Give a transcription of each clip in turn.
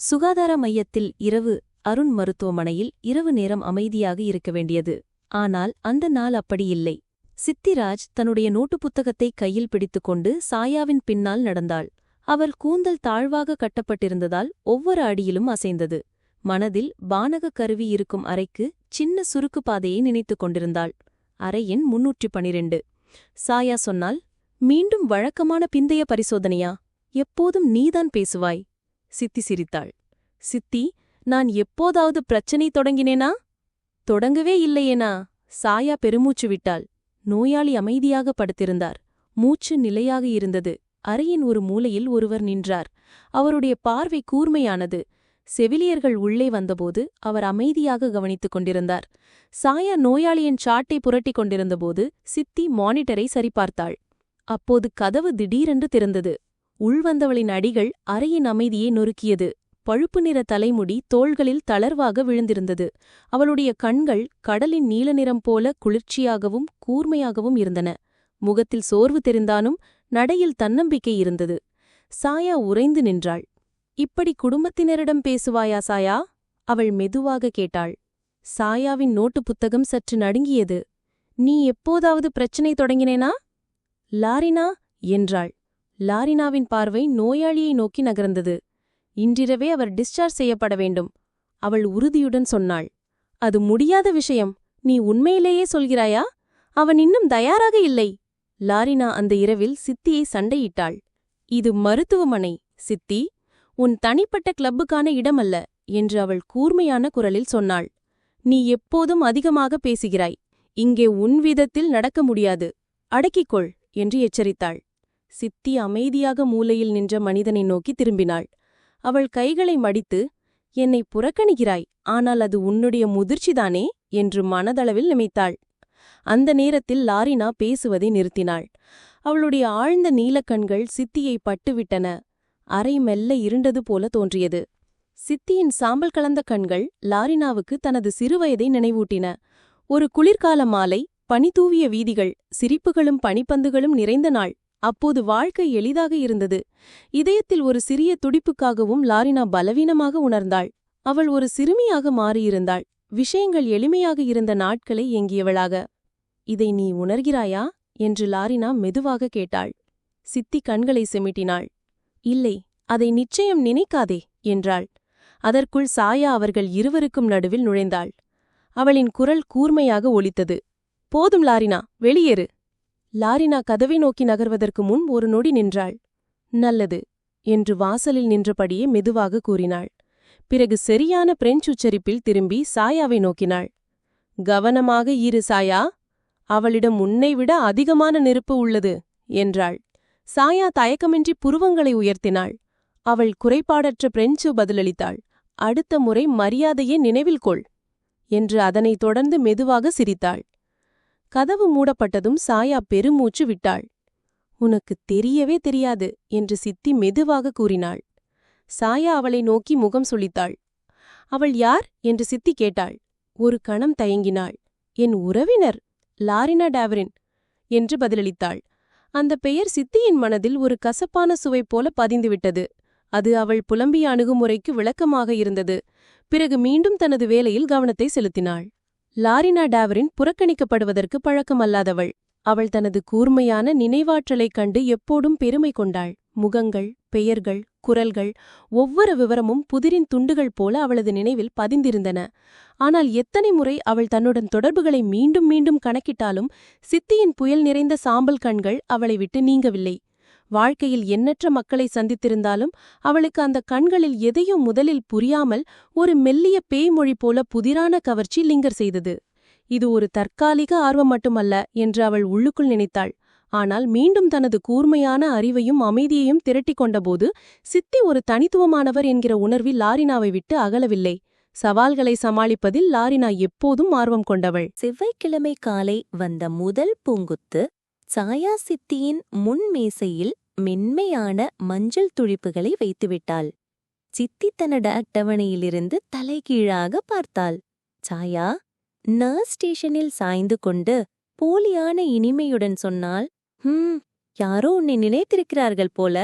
சுகாதார மையத்தில் இரவு அருண் மருத்துவமனையில் இரவு நேரம் அமைதியாக இருக்க வேண்டியது. ஆனால் அந்த நாள் அப்படியில்லை சித்திராஜ் தன்னுடைய நோட்டு புத்தகத்தை கையில் பிடித்துக்கொண்டு சாயாவின் பின்னால் நடந்தாள். அவள் கூந்தல் தாழ்வாக கட்டப்பட்டிருந்ததால் ஒவ்வொரு அடியிலும் அசைந்தது. மனதில் பானக கருவி இருக்கும் அறைக்கு சின்ன சுருக்கு பாதையை நினைத்துக் கொண்டிருந்தாள். அறையின் முன்னூற்றி பனிரெண்டு. சாயா சொன்னால் மீண்டும் வழக்கமான பிந்தைய பரிசோதனையா? எப்போதும் நீதான் பேசுவாய். சித்தி சிரித்தாள். சித்தி நான் எப்போதாவது பிரச்சனை தொடங்கினேனா? தொடங்கவே இல்லையேனா? சாயா பெருமூச்சு விட்டாள். நோயாளி அமைதியாக படுத்திருந்தார். மூச்சு நிலையாக இருந்தது. அறையின் ஒரு மூலையில் ஒருவர் நின்றார். அவருடைய பார்வை கூர்மையானது. செவிலியர்கள் உள்ளே வந்தபோது அவர் அமைதியாக கவனித்துக் கொண்டிருந்தார். சாயா நோயாளியின் சாட்டை புரட்டிக் கொண்டிருந்தபோது சித்தி மானிட்டரை சரிபார்த்தாள். அப்போது கதவு திடீரென்று திறந்தது. உள்வந்தவளின் அடிகள் அறையின் அமைதியை நொறுக்கியது. பழுப்பு நிற தலைமுடி தோள்களில் தளர்வாக விழுந்திருந்தது. அவளுடைய கண்கள் கடலின் நீல நிறம் போல குளிர்ச்சியாகவும் கூர்மையாகவும் இருந்தன. முகத்தில் சோர்வு தெரிந்தாலும் நடையில் தன்னம்பிக்கை இருந்தது. சாயா உறைந்து நின்றாள். இப்படி குடும்பத்தினரிடம் பேசுவாயா சாயா? அவள் மெதுவாக கேட்டாள். சாயாவின் நோட்டு புத்தகம் சற்று நடுங்கியது. நீ எப்போதாவது பிரச்சனை தொடங்கினேனா? லாரினா? என்றாள். லாரினாவின் பார்வை நோயாளியை நோக்கி நகர்ந்தது. இன்றிரவே அவர் டிஸ்சார்ஜ் செய்யப்பட வேண்டும். அவள் உறுதியுடன் சொன்னாள். அது முடியாத விஷயம். நீ உண்மையிலேயே சொல்கிறாயா? அவன் இன்னும் தயாராக இல்லை. லாரினா அந்த இரவில் சித்தியை சண்டையிட்டாள். இது மருத்துவமனை சித்தி. உன் தனிப்பட்ட கிளப்புக்கான இடமல்ல என்று அவள் கூர்மையான குரலில் சொன்னாள். நீ எப்போதும் அதிகமாக பேசுகிறாய். இங்கே உன் விதத்தில் நடக்க முடியாது. அடக்கிக்கொள் என்று எச்சரித்தாள். சித்தி அமைதியாக மூலையில் நின்ற மனிதனை நோக்கி திரும்பினாள். அவள் கைகளை மடித்து என்னை புறக்கணிக்கிறாய் ஆனால் அது உன்னுடைய முதிர்ச்சிதானே? என்று மனதளவில் நினைத்தாள். அந்த நேரத்தில் லாரினா பேசுவதை நிறுத்தினாள். அவளுடைய ஆழ்ந்த நீலக்கண்கள் சித்தியை பட்டுவிட்டன. அரை மெல்ல இருண்டது போல தோன்றியது. சித்தியின் சாம்பல் கலந்த கண்கள் லாரினாவுக்கு தனது சிறுவயதை நினைவூட்டின. ஒரு குளிர்கால மாலை பனி தூவிய வீதிகள் சிரிப்புகளும் பனிப்பந்துகளும் நிறைந்த நாள். அப்போது வாழ்க்கை எளிதாக இருந்தது. இதயத்தில் ஒரு சிறிய துடிப்புக்காகவும் லாரினா பலவீனமாக உணர்ந்தாள். அவள் ஒரு சிறுமியாக மாறியிருந்தாள். விஷயங்கள் எளிமையாக இருந்த நாட்களை எங்கியவளாக. இதை நீ உணர்கிறாயா? என்று லாரினா மெதுவாக கேட்டாள். சித்தி கண்களை செமிட்டினாள். இல்லை அதை நிச்சயம் நினைக்காதே என்றாள். அதற்குள் சாயா அவர்கள் இருவருக்கும் நடுவில் நுழைந்தாள். அவளின் குரல் கூர்மையாக ஒலித்தது. போதும் லாரினா வெளியேறு. லாரினா கதவை நோக்கி நகர்வதற்கு முன் ஒரு நொடி நின்றாள். நல்லது என்று வாசலில் நின்றபடியே மெதுவாக கூறினாள். பிறகு சரியான பிரெஞ்சு உச்சரிப்பில் திரும்பி சாயாவை நோக்கினாள். கவனமாக இரு சாயா. அவளிடம் உன்னை விட அதிகமான நெருப்பு உள்ளது என்றாள். சாயா தயக்கமின்றி புருவங்களை உயர்த்தினாள். அவள் குறைபாடற்ற பிரெஞ்சு பதிலளித்தாள். அடுத்த முறை மரியாதையே நினைவில் கொள் என்று அதனைத் தொடர்ந்து மெதுவாக சிரித்தாள். கதவு மூடப்பட்டதும் சாயா பெருமூச்சு விட்டாள். உனக்கு தெரியவே தெரியாது என்று சித்தி மெதுவாக கூறினாள். சாயா அவளை நோக்கி முகம் சுளித்தாள் அவள் யார்? என்று சித்தி கேட்டாள். ஒரு கணம் தயங்கினாள். என் உறவினர் லாரினா டாவரின் என்று பதிலளித்தாள். அந்த பெயர் சித்தியின் மனதில் ஒரு கசப்பான சுவை போல பதிந்துவிட்டது. அது அவள் புலம்பிய அணுகுமுறைக்கு விளக்கமாக இருந்தது. பிறகு மீண்டும் தனது வேலையில் கவனத்தை செலுத்தினாள். லாரினா டாவரின் புறக்கணிக்கப்படுவதற்கு பழக்கமல்லாதவள். அவள் தனது கூர்மையான நினைவாற்றலைக் கண்டு எப்போதும் பெருமை கொண்டாள். முகங்கள் பெயர்கள் குரல்கள் ஒவ்வொரு விவரமும் புதிரின் துண்டுகள் போல அவளது நினைவில் பதிந்திருந்தன. ஆனால் எத்தனை முறை அவள் தன்னுடன் தொடர்புகளை மீண்டும் மீண்டும் கணக்கிட்டாலும் சித்தியின் புயல் நிறைந்த சாம்பல் கண்கள் அவளை விட்டு நீங்கவில்லை. வாழ்க்கையில் எண்ணற்ற மக்களை சந்தித்திருந்தாலும் அவளுக்கு அந்த கண்களில் எதையும் முதலில் புரியாமல் ஒரு மெல்லிய பேய்மொழி போல புதிரான கவர்ச்சி லிங்கர் செய்தது. இது ஒரு தற்காலிக ஆர்வம் மட்டுமல்ல என்று அவள் உள்ளுக்குள் நினைத்தாள். ஆனால் மீண்டும் தனது கூர்மையான அறிவையும் அமைதியையும் திரட்டிக் கொண்டபோது சித்தி ஒரு தனித்துவமானவர் என்கிற உணர்வில் லாரினாவை விட்டு அகலவில்லை. சவால்களை சமாளிப்பதில் லாரினா எப்போதும் ஆர்வம் கொண்டவள். செவ்வாய்க்கிழமை காலை வந்த முதல் பூங்குத்து சாயா சித்தியின் முன் மேசையில் மென்மையான மஞ்சள் துளிப்புகளை வைத்துவிட்டாள். சித்தி தன்னட அட்டவணையிலிருந்து தலைகீழாக பார்த்தாள். சாயா நர்ஸ் ஸ்டேஷனில் சாய்ந்து கொண்டு போலியான இனிமையுடன் சொன்னால் ஹம் யாரோ உன்னை நினைத்திருக்கிறார்கள் போல.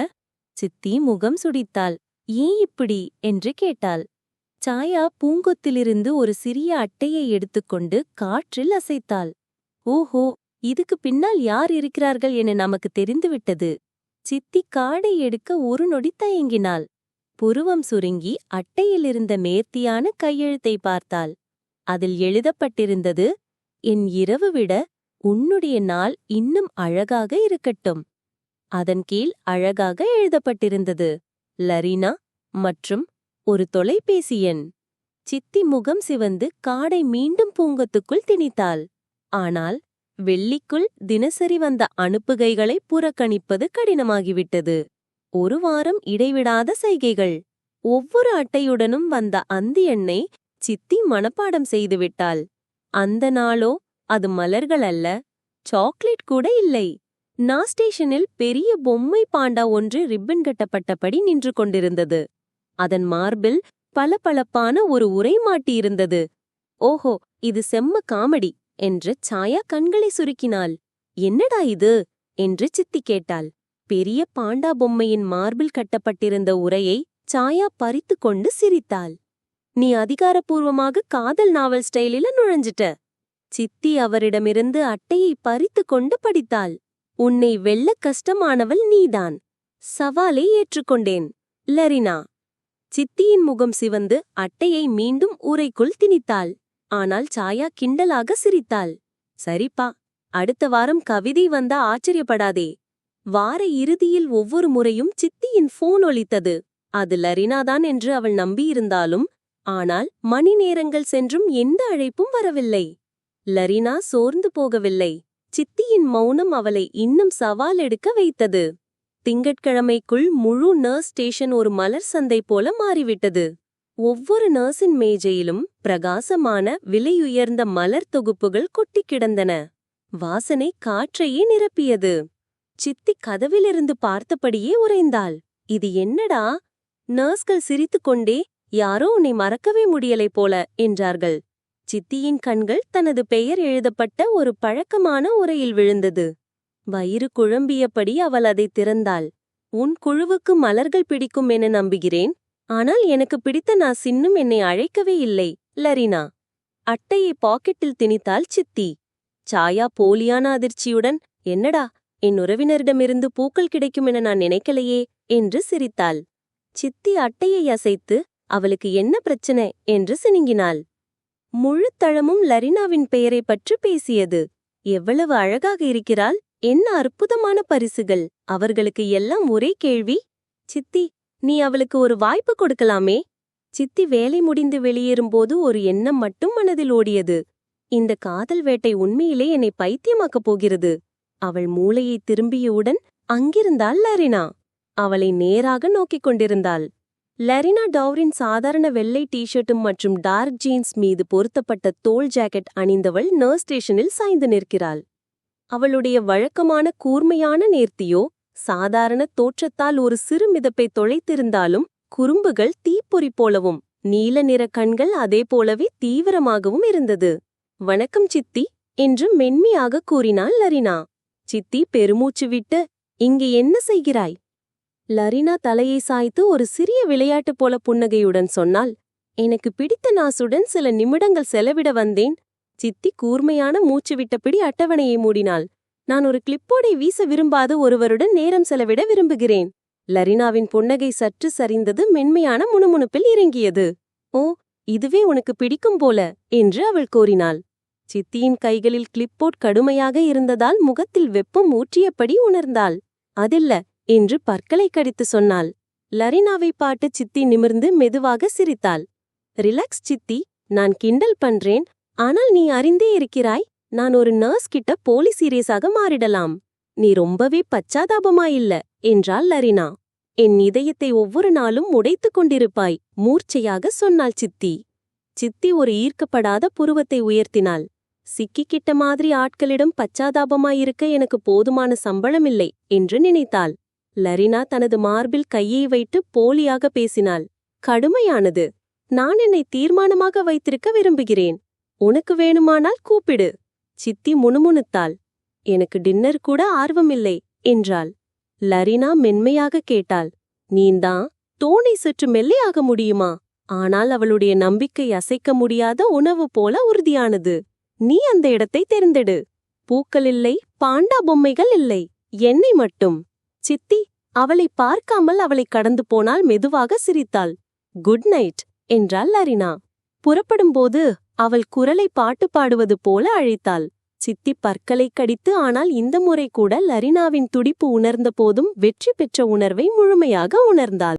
சித்தி முகம் சுடித்தாள். ஏன் இப்படி? என்று கேட்டாள். சாயா பூங்கொத்திலிருந்து ஒரு சிறிய அட்டையை எடுத்துக்கொண்டு காற்றில் அசைத்தாள். ஓஹோ இதுக்கு பின்னால் யார் இருக்கிறார்கள் என நமக்கு தெரிந்துவிட்டது. சித்தி காடை எடுக்க ஒரு நொடி தயங்கினாள். புருவம் சுருங்கி அட்டையிலிருந்த நேர்த்தியான கையெழுத்தை பார்த்தாள். அதில் எழுதப்பட்டிருந்தது என் இரவு விட உன்னுடைய நாள் இன்னும் அழகாக இருக்கட்டும் அதன் கீழ் அழகாக எழுதப்பட்டிருந்தது லரீனா மற்றும் ஒரு தொலைபேசி எண் சித்தி முகம் சிவந்து காடை மீண்டும் பூங்கத்துக்குள் திணித்தாள். ஆனால் வெள்ளிக்குள் தினசரி வந்த அனுப்புகைகளை புறக்கணிப்பது கடினமாகிவிட்டது. ஒரு வாரம் இடைவிடாத சைகைகள். ஒவ்வொரு அட்டையுடனும் வந்த அந்தி எண்ணை சித்தி மனப்பாடம் செய்துவிட்டாள். அந்த நாளோ அது மலர்கள் அல்ல. சாக்லேட் கூட இல்லை. நாஸ்டேஷனில் பெரிய பொம்மை பாண்டா ஒன்று ரிப்பன் கட்டப்பட்டபடி நின்று கொண்டிருந்தது. அதன் மார்பில் பளபளப்பான ஒரு உரை மாட்டியிருந்தது. ஓஹோ இது செம்ம காமெடி! என்று சாயா கண்களை சுருக்கினாள். என்னடா இது? என்று சித்தி கேட்டாள். பெரிய பாண்டா பொம்மையின் மார்பில் கட்டப்பட்டிருந்த உரையை சாயா பறித்து கொண்டு சிரித்தாள். நீ அதிகாரப்பூர்வமாக காதல் நாவல் ஸ்டைலில நுழைஞ்சிட்ட. சித்தி அவரிடமிருந்து அட்டையை பறித்து கொண்டு படித்தாள். உன்னை வெல்ல கஷ்டமானவள் நீதான். சவாலை ஏற்றுக்கொண்டேன். லரினா. சித்தியின் முகம் சிவந்து அட்டையை மீண்டும் ஊரைக்குள் திணித்தாள். ஆனால் சாயா கிண்டலாக சிரித்தாள். சரிப்பா அடுத்த வாரம் கவிதை வந்தா ஆச்சரியப்படாதே. வார இறுதியில் ஒவ்வொரு முறையும் சித்தியின் ஃபோன் ஒலித்தது. அது லரினாதான் என்று அவள் நம்பியிருந்தாலும் ஆனால் மணி நேரங்கள் சென்றும் எந்த அழைப்பும் வரவில்லை. லரினா சோர்ந்து போகவில்லை. சித்தியின் மௌனம் அவளை இன்னும் சவால் எடுக்க வைத்தது. திங்கட்கிழமைக்குள் முழு நர்ஸ் ஸ்டேஷன் ஒரு மலர் சந்தை போல மாறிவிட்டது. ஒவ்வொரு நர்ஸின் மேஜையிலும் பிரகாசமான விலையுயர்ந்த மலர் தொகுப்புகள் கொட்டிக் கிடந்தன. வாசனை காற்றையே நிரப்பியது. சித்தி கதவிலிருந்து பார்த்தபடியே உறைந்தாள். இது என்னடா? நர்ஸ்கள் சிரித்துக்கொண்டே யாரோ உன்னை மறக்கவே முடியலை போல என்றார்கள். சித்தியின் கண்கள் தனது பெயர் எழுதப்பட்ட ஒரு பழக்கமான உரையில் விழுந்தது. வயிறு குழம்பியபடி அவள் அதை திறந்தாள். உன் குழுவுக்கு மலர்கள் பிடிக்கும் என நம்புகிறேன். ஆனால் எனக்கு பிடித்த நான் சின்னும் என்னை அழைக்கவே இல்லை லரினா. அட்டையை பாக்கெட்டில் திணித்தாள் சித்தி. சாயா போலியான அதிர்ச்சியுடன் என்னடா என் உறவினரிடமிருந்து பூக்கள் கிடைக்கும் என நான் நினைக்கலையே என்று சிரித்தாள். சித்தி அட்டையை அசைத்து அவளுக்கு என்ன பிரச்சனை என்று சினுங்கினாள். முழு தளமும் லரினாவின் பெயரைப் பற்றி பேசியது. எவ்வளவு அழகாக இருக்கிறாள் என்ன அற்புதமான பரிசுகள் அவர்களுக்கு எல்லாம் ஒரே கேள்வி. சித்தி நீ அவளுக்கு ஒரு வாய்ப்பு கொடுக்கலாமே? சித்தி வேலை முடிந்து வெளியேறும்போது ஒரு எண்ணம் மட்டும் மனதில் ஓடியது. இந்த காதல் வேட்டை உண்மையிலே என்னை பைத்தியமாக்கப் போகிறது. அவள் மூளையை திரும்பியவுடன் அங்கிருந்தாள் லரினா. அவளை நேராக நோக்கிக் கொண்டிருந்தாள். லரினா டவுரின் சாதாரண வெள்ளை டீஷர்ட்டும் மற்றும் டார்க் ஜீன்ஸ் மீது பொருத்தப்பட்ட தோல் ஜாக்கெட் அணிந்தவள் நர்ஸ் ஸ்டேஷனில் சாய்ந்து நிற்கிறாள். அவளுடைய வழக்கமான கூர்மையான நேர்த்தியோ சாதாரண தோற்றத்தால் ஒரு சிறு மிதப்பை தொலைத்திருந்தாலும் குறும்புகள் தீப்பொறி போலவும் நீல நிற கண்கள் அதே போலவே தீவிரமாகவும் இருந்தது. வணக்கம் சித்தி என்று மென்மையாக கூறினாள் லரினா. சித்தி பெருமூச்சு விட்டு இங்கே என்ன செய்கிறாய்? லரினா தலையை சாய்த்து ஒரு சிறிய விளையாட்டு போல புன்னகையுடன் சொன்னால் எனக்கு பிடித்த நாசுடன் சில நிமிடங்கள் செலவிட வந்தேன். சித்தி கூர்மையான மூச்சு விட்டபடி அட்டவணையை மூடினாள். நான் ஒரு கிளிப்போடை வீச விரும்பாத ஒருவருடன் நேரம் செலவிட விரும்புகிறேன். லரினாவின் புன்னகை சற்று சரிந்தது மென்மையான முணுமுணுப்பில் இறங்கியது. ஓ இதுவே உனக்கு பிடிக்கும் போல என்று அவள் கூறினாள். சித்தியின் கைகளில் கிளிப்போட் கடுமையாக இருந்ததால் முகத்தில் வெப்பம் ஊற்றியபடி உணர்ந்தாள். அதில்ல என்று பற்களை கடித்து சொன்னாள். லரினாவை பாட்டு சித்தி நிமிர்ந்து மெதுவாக சிரித்தாள். ரிலாக்ஸ் சித்தி நான் கிண்டல் பண்றேன் ஆனால் நீ அறிந்தே இருக்கிறாய் நான் ஒரு நர்ஸ் கிட்ட போலி சீரியஸாக மாறிடலாம். நீ ரொம்பவே பச்சாதாபமாயில்ல என்றாள் லரினா. என் இதயத்தை ஒவ்வொரு நாளும் உடைத்துக் கொண்டிருப்பாய் மூர்ச்சையாக சொன்னாள் சித்தி. சித்தி ஒரு ஈர்க்கப்படாத புருவத்தை உயர்த்தினாள். சிக்கிக்கிட்ட மாதிரி ஆட்களிடம் பச்சாதாபமாயிருக்க எனக்கு போதுமான சம்பளமில்லை என்று நினைத்தாள். லரினா தனது மார்பில் கையை வைத்து போலியாக பேசினாள். கடுமையானது. நான் என்னை தீர்மானமாக வைத்திருக்க விரும்புகிறேன். உனக்கு வேணுமானால் கூப்பிடு. சித்தி முணுமுணுத்தாள். எனக்கு டின்னர் கூட ஆர்வமில்லை என்றாள். லரினா மென்மையாக கேட்டாள். நீந்தான் தோணி சற்று மெல்லையாக முடியுமா? ஆனால் அவளுடைய நம்பிக்கை அசைக்க முடியாத உணவு போல உறுதியானது. நீ அந்த இடத்தை தேர்ந்தெடு. பூக்கள் இல்லை பாண்டா பொம்மைகள் இல்லை என்னை மட்டும். சித்தி அவளை பார்க்காமல் அவளை கடந்து போனால் மெதுவாக சிரித்தாள். குட் நைட் என்றாள் லரினா. புறப்படும்போது அவள் குரலை பாட்டு பாடுவது போல அழைத்தாள். சித்தி பற்களை கடித்து ஆனால் இந்த முறை கூட லரினாவின் துடிப்பு உணர்ந்த போதும் வெற்றி பெற்ற உணர்வை முழுமையாக உணர்ந்தாள்.